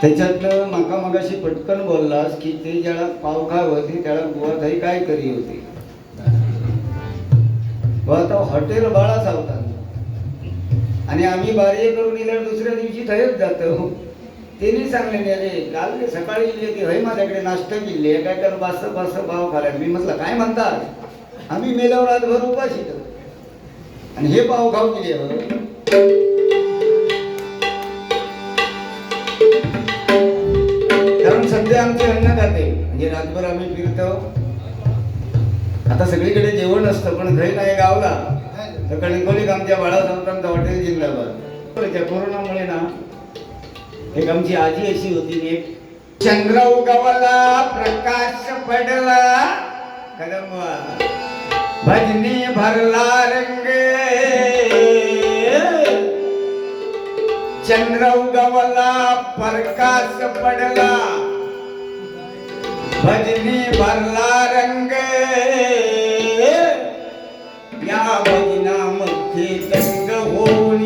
त्याच्यातलं माका मगाशी पटकन बोललास की ते ज्याला पाव खाव होती त्याला बुवा थंय काय करी होती? आता हॉटेल बाळा सावतात आणि आम्ही बारी करून इल्यावर दुसऱ्या दिवशी थंयच जातो. त्यांनी सांगले अरे काल ते सकाळी इल्ले की हय माझ्याकडे नाश्ता केली काय कर बास बास पाव खाला. मी म्हटलं काय म्हणतात? आम्ही मेल्यावर रातभर उपाशी आणि हे पाव खाऊ गेले कारण सध्या आमचे अन्नदाते म्हणजे रातभर आम्ही फिरतो. आता सगळीकडे जेवण असतं पण घरी नाही गावला. तर कणकोलीत आमच्या बाळासाहेबांचा हॉटेल जिल्हाबाद त्या कोरोनामुळे ना एक आमची आजी अशी होती एक चंद्र उगवला प्रकाश पडला. कदंबा. भजनी भरला रंग. चंद्र उगवला प्रकाश पडला. भजनी भरला रंग। या भजनामध्ये रंग होऊन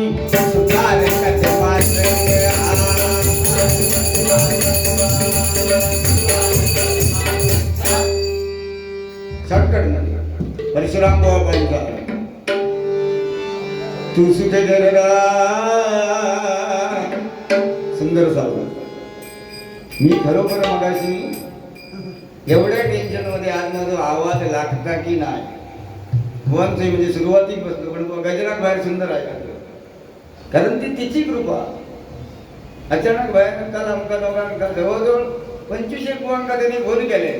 सुधार शॉर्टकट म्हणजे. परशुराम बाबांचा तू सुखे जररा सुंदर सावळ मी खरोखर मगाशी एवढ्या टेन्शनमध्ये आज माझा आवाज लागता की नाही? भुवनचे म्हणजे सुरुवातीक बसलो पण गजरात बाहेर सुंदर आहे कारण ती तिची कृपा. अचानक बाहेर काल आमका दोघांका जवळजवळ पंचवीस एक बुवांका त्यांनी फोन केले.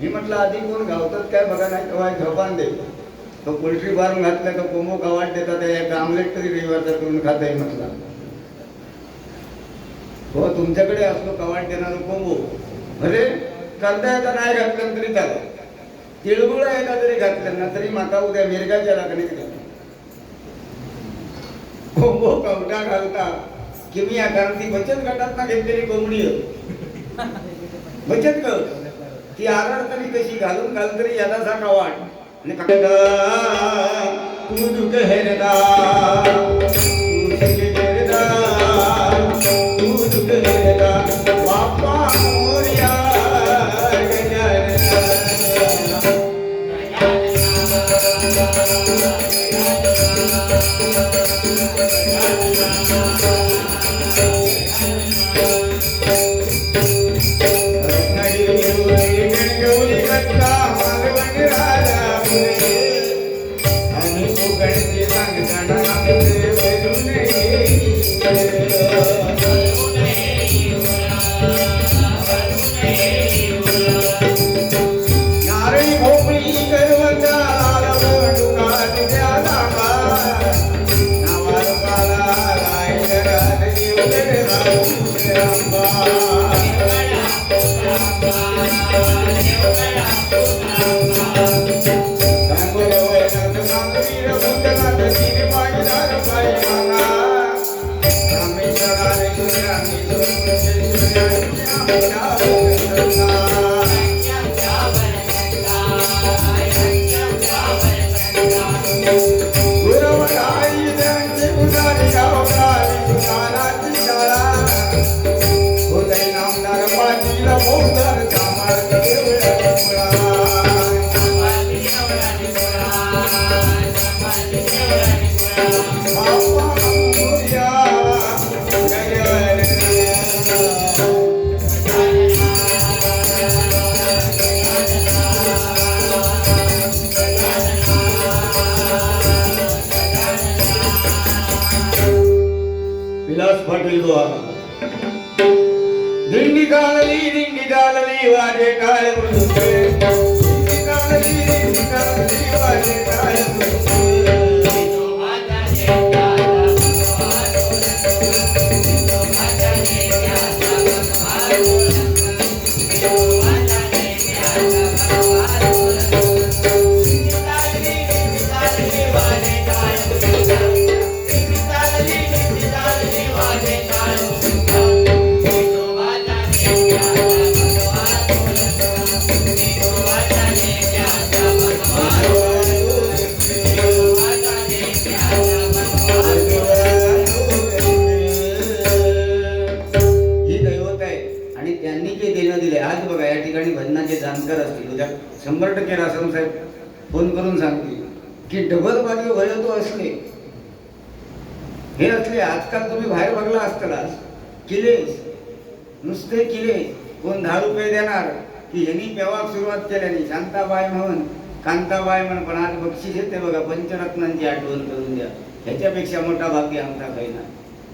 मी म्हटलं आधी कोण गावतात काय बघा नाही तेव्हा झोपान दे. तो पोल्ट्री फार्म घातला तो कोमो गावात देतात एक आमलेट तरी रविवारचा करून खाता येईल म्हटला. हो तुमच्याकडे असलो कवाट देणार कोंबो अरे घालता येता नाही घातलं तरी चालेल. तिळगुळ एका तरी घातलं ना तरी माता उद्या मिरगाच्या लागणीत घाल कोंबो कवटा घालता. की मी कारण ती बचत गटात ना घेतलेली कोंबडी बचत गट ती आरड तरी कशी घालून घाल तरी याला यादाचा वाट आणि तू दुख हेरदा रत्नागिरी रासम साहेब फोन करून सांगतील की डबल बाजू वळतो असले हे असले आजकाल तुम्ही बाहेर बघला असताना किले नुसते किले कोण दहा रुपये देणार? की ह्यांनी पेवाक सुरुवात केल्याने शांताबाई म्हणून कांताबाई म्हणून पण आज बक्षीस येते बघा पंचरत्नांची आठवण करून द्या. ह्याच्यापेक्षा मोठा भाग्य आमचा काही नाही.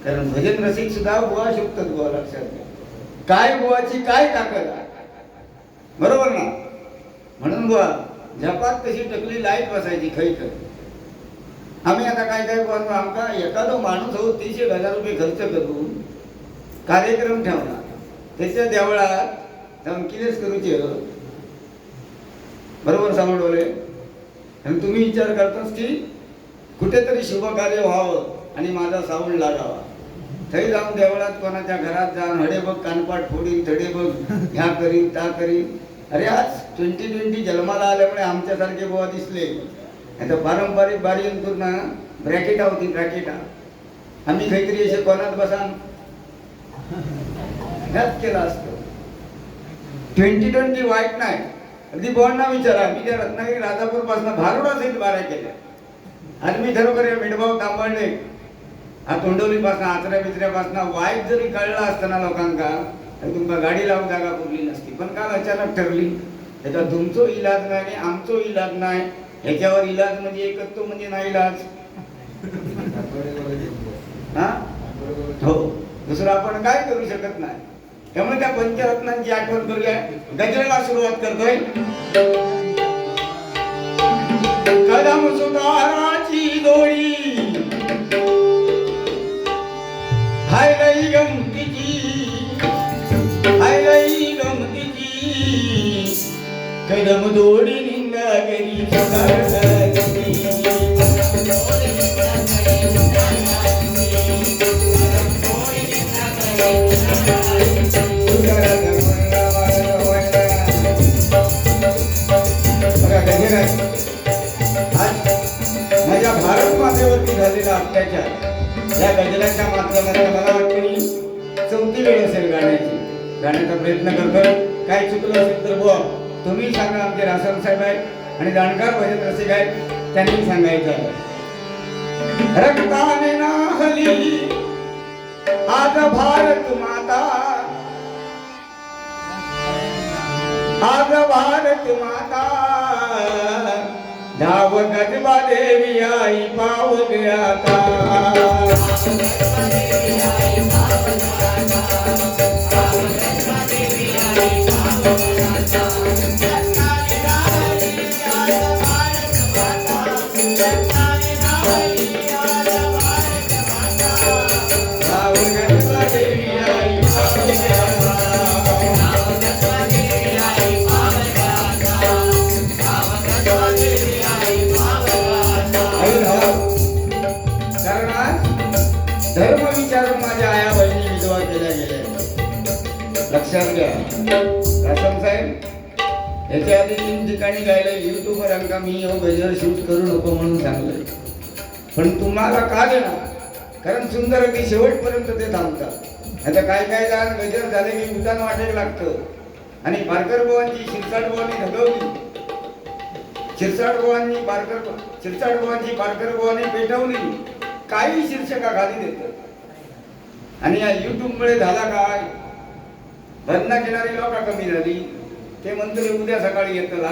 कारण भजन रसिक सुद्धा बुवा शकतात बुवा लक्षात घ्या. काय बुवाची काय ताकद बरोबर ना? म्हणून बुवा झपात कशी टकली लाइट बसायची खै खै. आम्ही आता काय काय करतो आमका एखादो माणूस हो तीस एक हजार रुपये खर्च करून कार्यक्रम ठेवला त्याच्या देवळात धमकीनेच करूचे हो. बरोबर सामोडवले आणि तुम्ही विचार करताच की कुठेतरी शुभ कार्य व्हावं आणि माझा साऊंड लागावा. थंय जाऊन देवळात कोणाच्या घरात जाऊन हडे बघ कानपाट फोडीन थडे बघ ह्या करीन त्या करीन. अरे आज ट्वेंटी ट्वेंटी जन्माला आल्यामुळे आमच्यासारखे बुवा दिसले. आता पारंपरिक बारीतून ना ब्रॅकेटा होती ब्रॅकेटा आम्ही काहीतरी असे कोणात बसान ह्याच केलं असतो. ट्वेंटी ट्वेंटी वाईट नाही. अगदी बोर्डना विचारा मी त्या रत्नागिरी राजापूरपासून भारुडा सहित बाऱ्या केल्या. आणि मी खरोखर या मिठभाऊ तांबडले हा तोंडवलीपासून आचऱ्या बिचऱ्यापासून वाईट जरी कळला असताना लोकांका तर तुमका गाडी लावून जागा पुरली नसती. पण काल अचानक ठरली त्याचा तुमचो इलाज नाही आणि आमचो इलाज नाही ह्याच्यावर इलाज म्हणजे एकच तो म्हणजे नाही इलाज. हा? हो. दुसरं आपण काय करू शकत नाही. त्यामुळे त्या पंचरत्नांची आठवण करूया. गजरेला सुरुवात करतोय. कदम सुधाराची दोळी हाय लई हाय लई गमतीची कदम दोडी निंदा गरी माझ्या भारत मातेवरती झालेला अत्याचार या गजलाच्या माध्यमातून मला वाटते चौथी वेळ असेल गाण्याची गाण्याचा प्रयत्न करतो काय चुकलं असेल तर बुवा तुम्ही सांगा आमचे रासन साहेब आहेत आणि जाणकार भजन रसिक आहेत त्यांनी सांगायचं आहे. रक्ताने नाहली. आज भारत माता. आज भारत माता. धाव गजबा देवी आई पाव आता. याच्या आधी तीन ठिकाणी गायला युट्यूबवर अंका मी हो गजर शूट करू नको म्हणून सांगलं पण तुम्हाला का देणार? कारण सुंदर अगदी शेवटपर्यंत ते थांबतात आता काय काय लहान गजर झाले की उदान वाटेल लागतं. आणि पारकर बुवांची शिरसाट बुवांनी धगवली शिरसाट बुवांनी पारकर शिरसाट बुवांची पारकर बुवांनी पेटवली. काही शीर्षका खाली देतात. आणि या युट्यूबमुळे झाला काय? भजना घेणारी लोक कमी झाली. ते मंत्री उद्या सकाळी येतला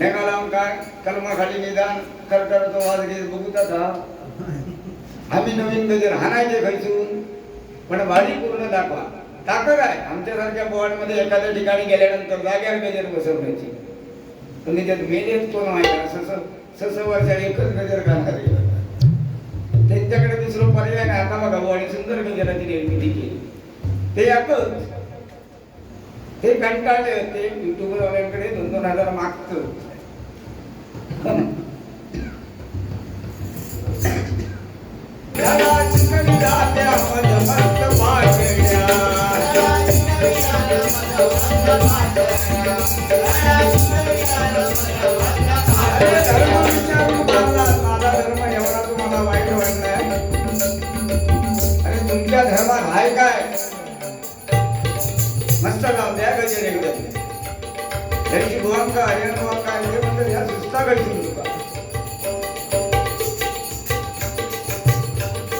ढेगा लावून काय? कलमाखाली निदान करतो वाज घेत बघूतात आम्ही नवीन गजर हाणायचे खैसून. पण वाढी पूर्ण दाखवा. ताकद आहे. आमच्यासारख्या बोर्डमध्ये एखाद्या ठिकाणी गेल्यानंतर जाग्यावर गजर बसवण्याची. पण त्याच्यात मेलेच कोण माहिती सस सस वर्षा एकच गजर करणार. त्यांच्याकडे दुसरं पर्याय नाही. आता बघा बोवाडी सुंदर गजराची निर्मिती केली. ते एकच ते कंटाळले ते युट्यूबर वाल्यांकडे दोन दोन हजार मागत. माझा धर्म एवढा तुम्हाला वाईट वाटणार त्यांची भुवांका हरियाणा भुवांका हे म्हणजे ह्या सुस्ता घडतील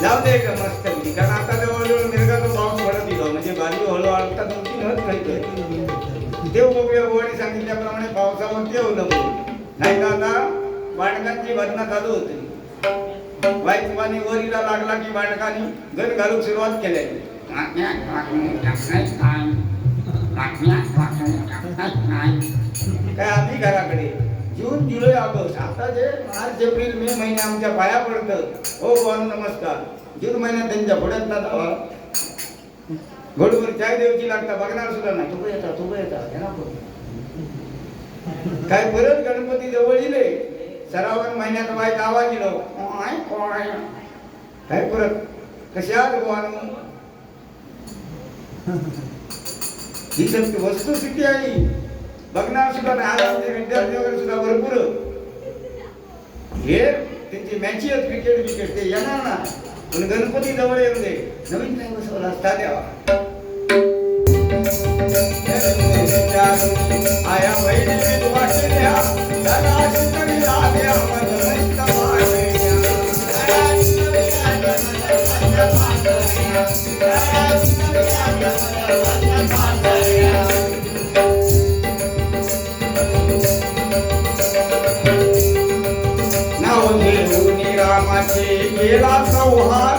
जाऊ दे का मस्त पैकी. कारण आता जवळजवळ मिरगाचा पाऊस पडत गेलो हो, म्हणजे बाजू हळू आता दोन तीन हत नाही देव बघूया गोवाडी सांगितल्याप्रमाणे पावसावरती अवलंबून. नाही तर आता बांडकांची भरणा चालू होती. वाईट पाणी वरीला लागला की बांडकांनी घर घालूक सुरुवात केली. काय आम्ही घराकडे? जून जुलै ऑगस्ट. आता जे मार्च एप्रिल मे महिने आमच्या पाया पडतं. हो बोन नमस्कार. जून महिन्यात त्यांच्या घोड्यात ना जावा घोडवर चाय देवची लागता बघणार सुद्धा नाही. तू येता तू येता. काय परत गणपती जवळ येले सरावन महिन्यात वाईट आवाज गेलो काय? परत? कशात गोवान ही सत्य वस्तुस्थिती आहे? बघणार सुद्धा नाही. आज आमचे विद्यार्थी वगैरे सुद्धा भरपूर. हे त्यांची मॅची आहेत क्रिकेट विकेट ते येणार ना. पण गणपती जवळ येऊ दे. नवीन नाही बसवला असता द्यावा. आया वैरी विधवा केल्या दादा रामाचे गेला संहार।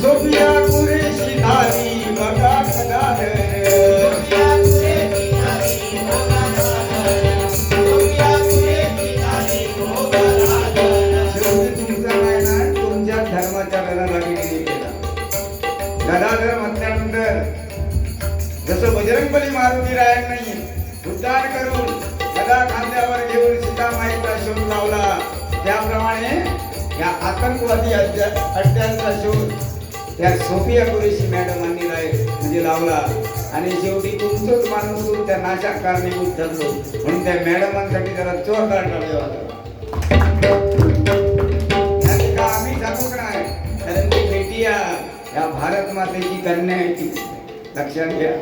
सोफिया कुरेशी धारी बघा केला गदाधर म्हटल्यानंतर जसं बजरंगबली मारुती रायन नाही उद्धार करून गदा खांद्यावर घेऊन सीतामाईचा शोध लावला. त्याप्रमाणे या आतंकवादी अड्ड्या अड्ड्यांचा शोध त्या सोफिया कुरेशी मॅडमांनी राय म्हणजे लावला. आणि शेवटी तुमचंच माणूस त्या नाशात कारणीभूत ठरलो. म्हणून त्या मॅडमांसाठी त्याला चोर काढला यात का आम्ही कारण ती बेटिया या भारत मातेची कन्या आहे ती. लक्षात घ्या.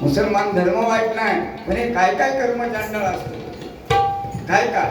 मुसलमान धर्म वाईट नाही. पण हे काय काय कर्म चांडळ काय काय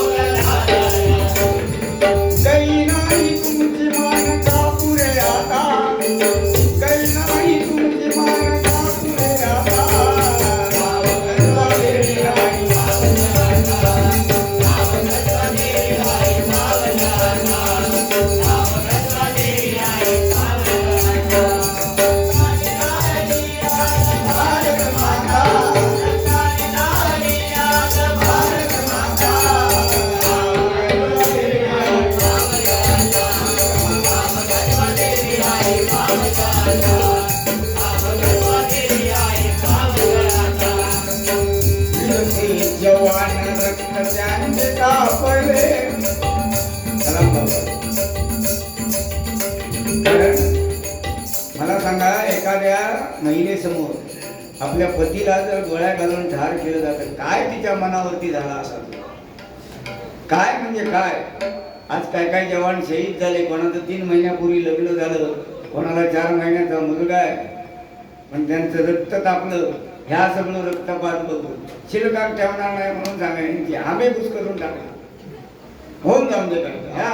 आपल्या पतीला जर गोळ्या घालून ठार केलं जातं काय तिच्या मनावरती झाला असा काय म्हणजे काय? आज काय काय जवान शहीद झाले कोणाचं तीन महिन्यापूर्वी लग्न झालं कोणाला चार महिन्याचा मुलगा आहे. पण त्यांचं रक्त तापलं ह्या सगळं रक्तपात बघून. शिल्लकात ठेवणार नाही म्हणून सांगायचे की आम्ही घुस करून टाकला होऊन जाऊन दे ह्या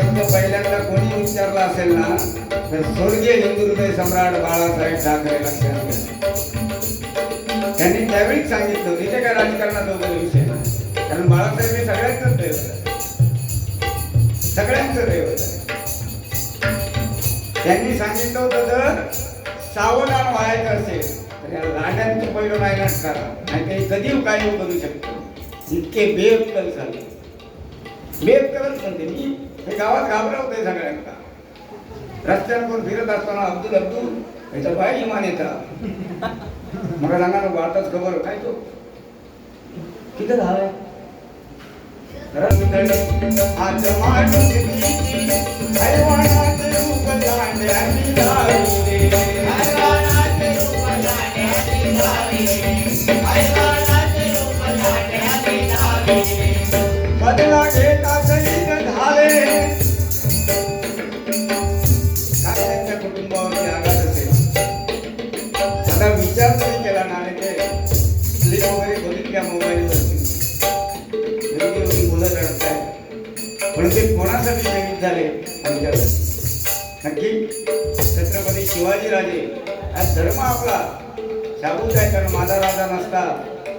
पहिल्यांदा कोणी विचारला असेल ना तर स्वर्गीय हिंदुहृदय सम्राट बाळासाहेब ठाकरे लक्षात घ्या. त्यांनी त्यावेळीच सांगितलं तिथे काय राजकारणात वगैरे विषय नाही कारण बाळासाहेब हे सगळ्यांचंच दैवत आहे सगळ्यांचं दैवत आहे त्यांनी सांगितलं होतं जर सावधान व्हायचं असेल तर या लाड्यांचं पहिलं नायनाट करा. नाही काही कधी काय करू शकतो. इतके बेअक्कल झाले. बेअक्कलच म्हणते मी. हे गावात घाबरवतोय सगळ्यांना. रस्त्यांवर फिरत असताना अब्दुल अब्दुल याचा बाय इमान येता. मला सांगा ना वाटच खबर काय तो? किती आज रूप बदला नक्की छत्रपती शिवाजीराजे हा धर्म आपला. शाबूत आहे कारण माझा राजा नसता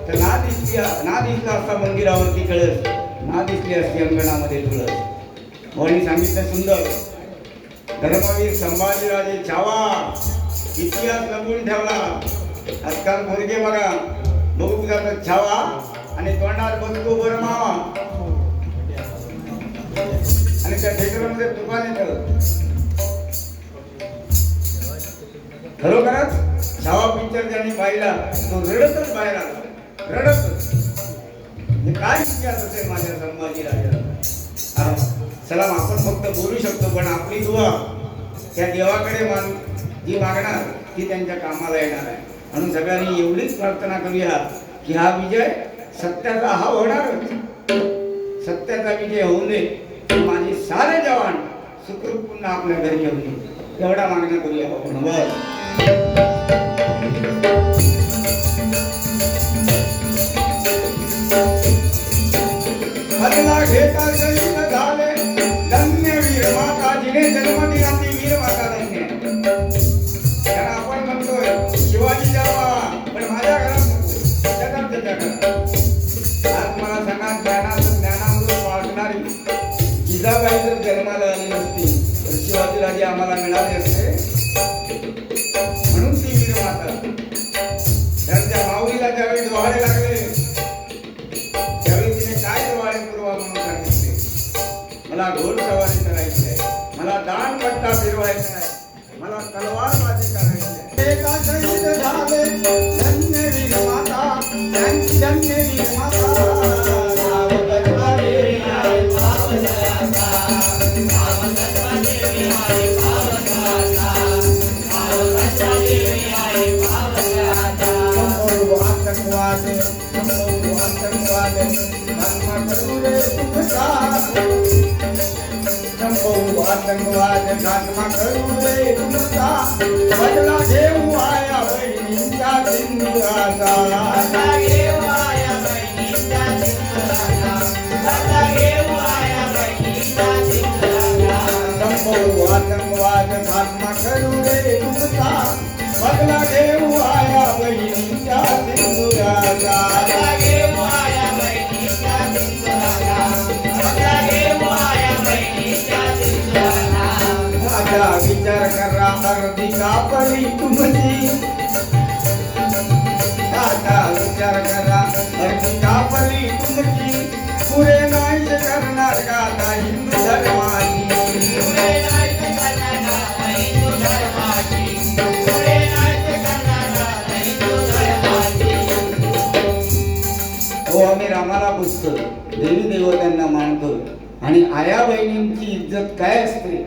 तर ना दिसली ना दिसला असता मंदिरावरती कळस. ना दिसली असती अंगणामध्ये तुळस. कोणी सांगितलं सुंदर. धर्मवीर संभाजीराजे छावा. इतिहास लपून ठेवला. आजकाल मुलगे बघा बघू जातात छावा आणि तोंडात बंधू बरं मावा आणि त्या थिएटरमध्ये दुकान येतं. खरोखरच छावा पिक्चर ज्यांनी पाहिला तो रडतच बाहेर आला. रडतच. म्हणजे काय इतिहास असेल माझ्या संभाजी राजा चला आपण फक्त बोलू शकतो पण आपली दुवा त्या देवाकडे मान जी मागणार ती त्यांच्या कामाला येणार आहे. म्हणून सगळ्यांनी एवढीच प्रार्थना करूया की हा विजय सत्याचा हा होणारच. सत्याचा विजय होऊ नये. माझे सारे जवान सुखरूप पुन्हा आपल्या घरी येऊ नये एवढा मागण्या करूया आपण. बदला घेता आतंकवाद संभव आतंकवाद धर्म करू आतंकवाद करू रे तुमचा बदला घेऊ आया बहिणींच्या सिंधुराचा संभव आतंकवाद करू रे तुमचा. घेऊ आया बहिणींच्या सिंधुराचा विचार करा अर्धी कापली तुमची. आता विचार करा अर्धी कापली तुमची. पुरे नाही करणार का हिंदू धर्माची? देवी देवतांना मानतो आणि आया बहिणींची इज्जत काय असते?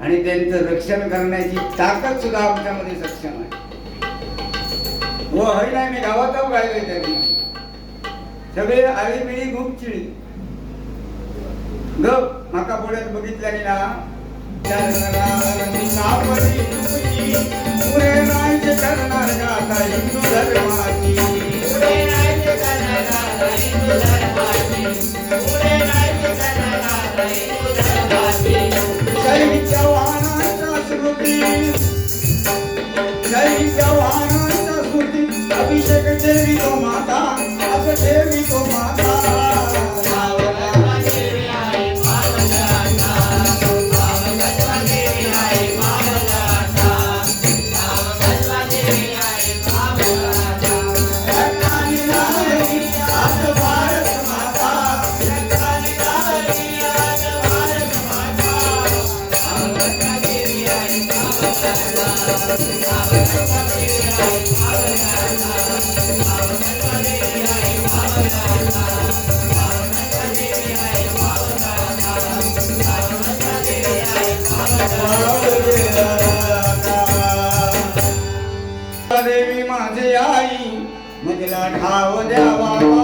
आणि त्यांचं रक्षण करण्याची ताकद सुद्धा आमच्यामध्ये सक्षम आहे. हो, व हरी नाही मी गावात जाऊ गायलोय त्या दिवशी. सगळे आळी मिळी खूप चिळी ग माका पुढ्यात बघितल्याने ना विचार करा, हिंदू धर्माची? तुमची, नाही जे करणार का अभिषेक देवी तो माता अभिषेक देवी तो माता. देवी माझे आई मजला ठाव द्यावा.